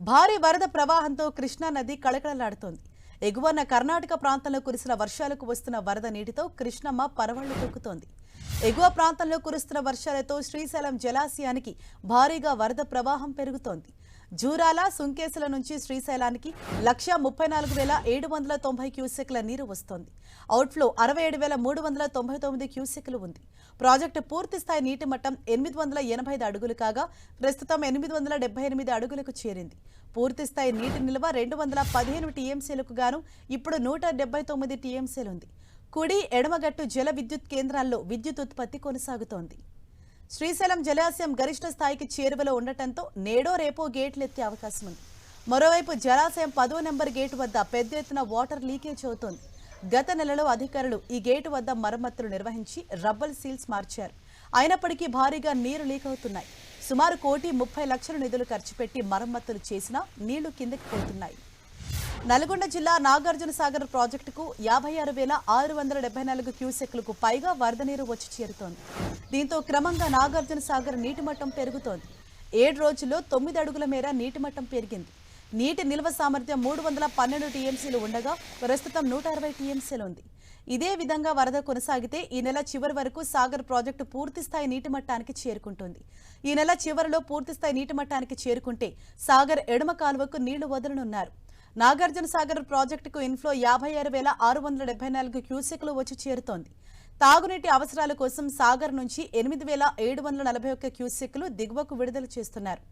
భారీ వరద ప్రవాహంతో కృష్ణా నది కళకళలాడుతోంది. ఎగువన కర్ణాటక ప్రాంతంలో కురిసిన వర్షాలకు వస్తున్న వరద నీటితో కృష్ణమ్మ పరవళ్ళు తొక్కుతోంది. ఎగువ ప్రాంతంలో కురుస్తున్న వర్షాలతో శ్రీశైలం జలాశయానికి భారీగా వరద ప్రవాహం పెరుగుతోంది. జూరాల సుంకేసుల నుంచి శ్రీశైలానికి లక్ష ముప్పై నాలుగు వేల ఏడు వందల తొంభై క్యూసెక్ల నీరు వస్తోంది. అవుట్ఫ్లో అరవై ఏడు వేల మూడు వందల తొంభై తొమ్మిది క్యూసెక్లు ఉంది. ప్రాజెక్టు పూర్తిస్థాయి నీటి మట్టం ఎనిమిది వందల ఎనభై ఐదు అడుగులు కాగా ప్రస్తుతం ఎనిమిది వందల డెబ్బై ఎనిమిది అడుగులకు చేరింది. పూర్తిస్థాయి నీటి నిల్వ రెండు వందల పదిహేను టీఎంసీలకు గాను ఇప్పుడు నూట డెబ్బై తొమ్మిది టీఎంసీలు ఉంది. కుడి ఎడమగట్టు జల విద్యుత్ కేంద్రాల్లో విద్యుత్ ఉత్పత్తి కొనసాగుతోంది. శ్రీశైలం జలాశయం గరిష్ట స్థాయికి చేరువలో ఉండటంతో నేడో రేపో గేట్లు ఎత్తే అవకాశం ఉంది. మరోవైపు జలాశయం పదో నెంబర్ గేటు వద్ద పెద్ద ఎత్తున వాటర్ లీకేజ్ అవుతోంది. గత నెలలో అధికారులు ఈ గేటు వద్ద మరమ్మతులు నిర్వహించి రబ్బల్ సీల్స్ మార్చారు. అయినప్పటికీ భారీగా నీరు లీక్ అవుతున్నాయి. సుమారు కోటి ముప్పై లక్షల నిధులు ఖర్చు పెట్టి మరమ్మతులు చేసినా నీళ్ళు కిందకి పోతున్నాయి. నల్గొండ జిల్లా నాగార్జున సాగర్ ప్రాజెక్టుకు యాభై ఆరు వేల ఆరు వందల డెబ్బై నాలుగు క్యూసెక్లకు పైగా వరద నీరు వచ్చి చేరుతోంది. దీంతో క్రమంగా నాగార్జున సాగర్ నీటి మట్టం పెరుగుతోంది. ఏడు రోజుల్లో తొమ్మిది అడుగుల మేర నీటి మట్టం పెరిగింది. నీటి నిల్వ సామర్థ్యం మూడు వందల పన్నెండు టీఎంసీలు ఉండగా ప్రస్తుతం నూట అరవై టీఎంసీలు ఉంది. ఇదే విధంగా వరద కొనసాగితే ఈ నెల చివరి వరకు సాగర్ ప్రాజెక్టు పూర్తిస్థాయి నీటి మట్టానికి చేరుకుంటుంది. ఈ నెల చివరిలో పూర్తిస్థాయి నీటి మట్టానికి చేరుకుంటే సాగర్ ఎడమ కాలువకు నీళ్ళు వదలనున్నారు. నాగార్జున సాగర్ ప్రాజెక్టుకు ఇన్ఫ్లో యాభై ఆరు వేల ఆరు వందల డెబ్బై నాలుగు క్యూసెక్లు వచ్చి చేరుతోంది. తాగునీటి అవసరాల కోసం సాగర్ నుంచి ఎనిమిది వేల ఏడు వందల నలభై ఒక్క క్యూసెక్లు దిగువకు విడుదల చేస్తున్నారు.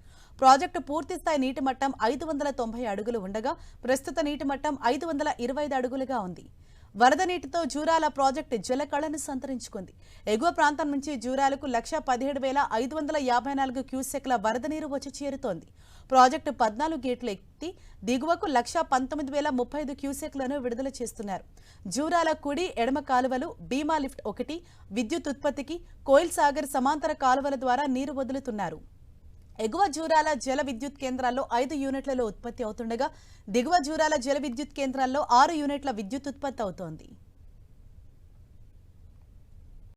ప్రాజెక్టు పూర్తిస్థాయి నీటి మట్టం ఐదు వందల తొంభై అడుగులు ఉండగా ప్రస్తుత నీటి మట్టం ఐదు వందల ఇరవై ఐదు అడుగులుగా ఉంది. వరద నీటితో జూరాల ప్రాజెక్టు జలకళను సంతరించుకుంది. ఎగువ ప్రాంతం నుంచి జూరాలకు లక్ష పదిహేడు వేల ఐదు వందల యాభై నాలుగు క్యూసెక్ల వరద నీరు వచ్చి చేరుతోంది. ప్రాజెక్టు పద్నాలుగు గేట్లు ఎత్తి దిగువకు లక్ష పంతొమ్మిది వేల ముప్పై ఐదు క్యూసెక్లను విడుదల చేస్తున్నారు. జూరాల కుడి ఎడమ కాలువలు భీమా లిఫ్ట్ ఒకటి విద్యుత్ ఉత్పత్తికి కోయిల్ సాగర్ సమాంతర కాలువల ద్వారా నీరు వదులుతున్నారు. ఎగువ జూరాల జల విద్యుత్ కేంద్రాల్లో ఐదు యూనిట్లలో ఉత్పత్తి అవుతుండగా దిగువ జూరాల జల విద్యుత్ కేంద్రాల్లో ఆరు యూనిట్ల విద్యుత్ ఉత్పత్తి అవుతోంది.